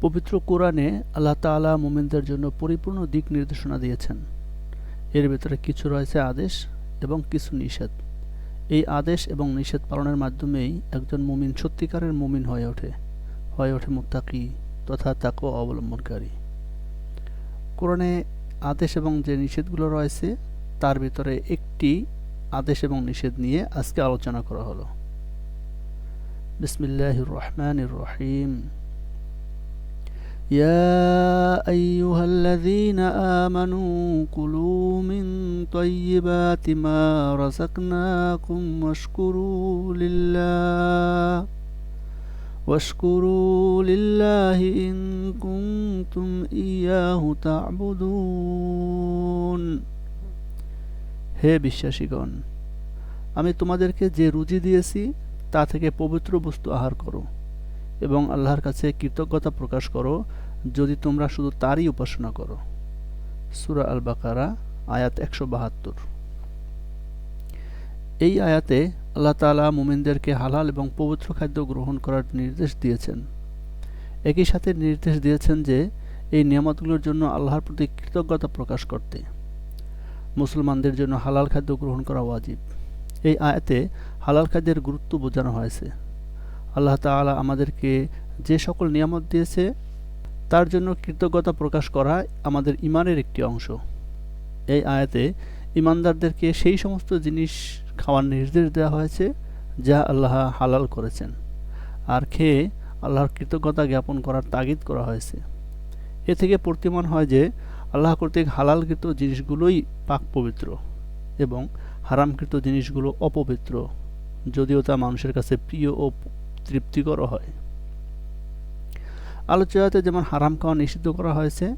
পবিত্র কোরআনে আল্লাহ তাআলা মুমিনদের জন্য পরিপূর্ণ দিক নির্দেশনা দিয়েছেন। এর ভেতরে কিছু রয়েছে আদেশ এবং কিছু নিষেধ। এই আদেশ এবং নিষেধ পালনের মাধ্যমেই একজন মুমিন সত্যিকারের মুমিন হয়ে ওঠে হয়ে ওঠে মুত্তাকি তথা তাকে অবলম্বনকারী। কোরআনে আদেশ এবং যে নিষেধগুলো রয়েছে, তার ভিতরে একটি আদেশ এবং নিষেধ নিয়ে আজকে আলোচনা করা হলো। বিসমিল্লাহ রহমান রহিম। يا أيها الذين آمنوا كلوا من طيبات ما رزقناكم واشكروا لله واشكروا لله إن كنتم إياه تعبدون হে বিশ্বাসীগণ আমি তোমাদেরকে যে রুজি দিয়েছি তা থেকে পবিত্র বস্তু আহার করো এবং আল্লাহর কাছে কৃতজ্ঞতা প্রকাশ করো যদি তোমরা শুধু তারই উপাসনা করো। সুরা আল বাকারা আয়াত একশো বাহাত্তর। এই আয়াতে আল্লাহ তালা মুমিনদেরকে হালাল এবং পবিত্র খাদ্য গ্রহণ করার নির্দেশ দিয়েছেন। একই সাথে নির্দেশ দিয়েছেন যে এই নিয়ামতগুলোর জন্য আল্লাহর প্রতি কৃতজ্ঞতা প্রকাশ করতে। মুসলমানদের জন্য হালাল খাদ্য গ্রহণ করা ওয়াজিব। এই আয়াতে হালাল খাদ্যের গুরুত্ব বোঝানো হয়েছে। আল্লাহ তাআলা আমাদেরকে যে সকল নিয়ামত দিয়েছে, তার জন্য কৃতজ্ঞতা প্রকাশ করা আমাদের ইমানের একটি অংশ। এই আয়াতে ইমানদারদেরকে সেই সমস্ত জিনিস খাওয়ার নির্দেশ দেওয়া হয়েছে, যা আল্লাহ হালাল করেছেন। আর খেয়ে আল্লাহর কৃতজ্ঞতা জ্ঞাপন করার তাগিদ করা হয়েছে। এ থেকে প্রতীয়মান হয় যে, আল্লাহ কর্তৃক হালালকৃত জিনিসগুলোই পাক পবিত্র এবং হারামকৃত জিনিসগুলো অপবিত্র, যদিও তা মানুষের কাছে প্রিয় ও তৃপ্তিকর হয়। আলোচনাতে যেমন হারাম খাওয়া নিষিদ্ধ করা হয়েছে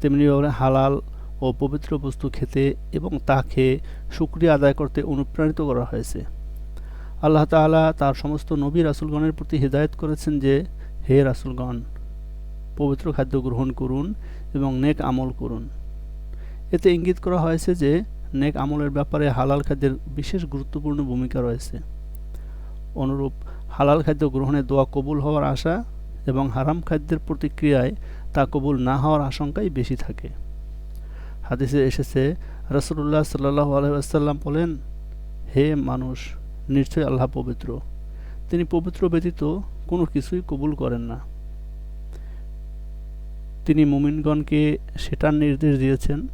তেমনিভাবে হালাল ও পবিত্র বস্তু খেতে এবং তা খেয়ে সুক্রিয়া আদায় করতে অনুপ্রাণিত করা হয়েছে। আল্লাহ তাআলা তার সমস্ত নবী রাসুলগণের প্রতি হেদায়ত করেছেন যে, হে রাসুলগণ, পবিত্র খাদ্য গ্রহণ করুন এবং নেক আমল করুন। এতে ইঙ্গিত করা হয়েছে যে, নেক আমলের ব্যাপারে হালাল খাদ্যের বিশেষ গুরুত্বপূর্ণ ভূমিকা রয়েছে। অনুরূপ হালাল খাদ্য গ্রহণে দোয়া কবুল হওয়ার আশা এবং হারাম খাদ্যের প্রতিক্রিয়ায় তা কবুল না হওয়ার আশঙ্কাই বেশি থাকে। হাদিসে এসেছে রসুল্লাহ সাল্লাহ আলহাম বলেন, হে মানুষ নিশ্চয় আল্লাহ পবিত্র। তিনি পবিত্র ব্যতীত কোনো কিছুই কবুল করেন না। তিনি মুমিনগণকে সেটার নির্দেশ দিয়েছেন,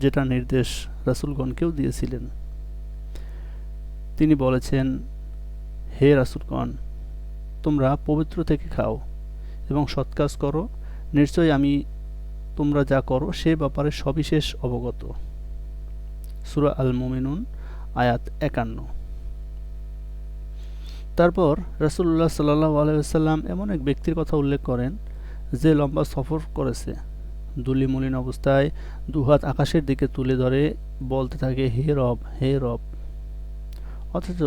যেটা নির্দেশ রাসুলগণকেও দিয়েছিলেন। তিনি বলেছেন হে রাসুলগণ, তোমরা পবিত্র থেকে খাও এবং সৎকাজ করো। নিশ্চয়ই আমি তোমরা যা করো সে ব্যাপারে সবিশেষ অবগত। সুরা আল মোমিনুন আয়াত একান্ন। তারপর রাসুল্লাহ সাল্লাহ আলাইসাল্লাম এমন এক ব্যক্তির কথা উল্লেখ করেন, যে লম্বা সফর করেছে। দুলিমলিন অবস্থায় দুহাত আকাশের দিকে তুলে ধরে বলতে থাকে, হে রব হে রব। অথচ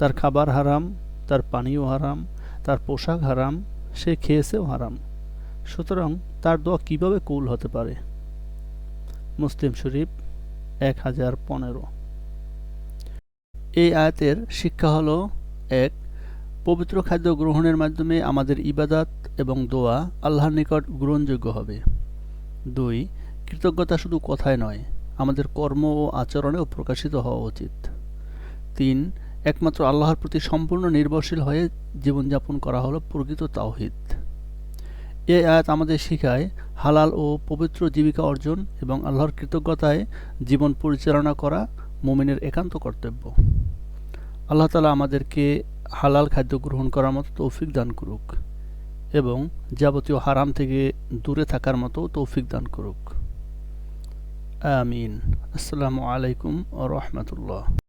তার খাবার হারাম, তার পানীয় হারাম, তার পোশাক হারাম, সে খেয়েছেও হারাম। সুতরাং তার দোয়া কীভাবে কৌল হতে পারে? মুসলিম শরীফ, এক হাজার পনেরো। এই আয়াতের শিক্ষা হলো, এক, পবিত্র খাদ্য গ্রহণের মাধ্যমে আমাদের ইবাদাত এবং দোয়া আল্লাহর নিকট গ্রহণযোগ্য হবে। দুই, কৃতজ্ঞতা শুধু কথায় নয়, আমাদের কর্ম ও আচরণেও প্রকাশিত হওয়া উচিত। তিন একমাত্র আল্লাহর প্রতি সম্পূর্ণ নির্ভরশীল হয়ে জীবনযাপন করা হলো প্রকৃত তাওহিদ। এ আয়াত আমাদের শিখায় হালাল ও পবিত্র জীবিকা অর্জন এবং আল্লাহর কৃতজ্ঞতায় জীবন পরিচালনা করা মোমিনের একান্ত কর্তব্য। আল্লাহ তালা আমাদেরকে হালাল খাদ্য গ্রহণ করার মতো তৌফিক দান করুক এবং যাবতীয় হারাম থেকে দূরে থাকার মতো তৌফিক দান করুক। আমিন। আসসালামু আলাইকুম ও রহমতুল্লাহ।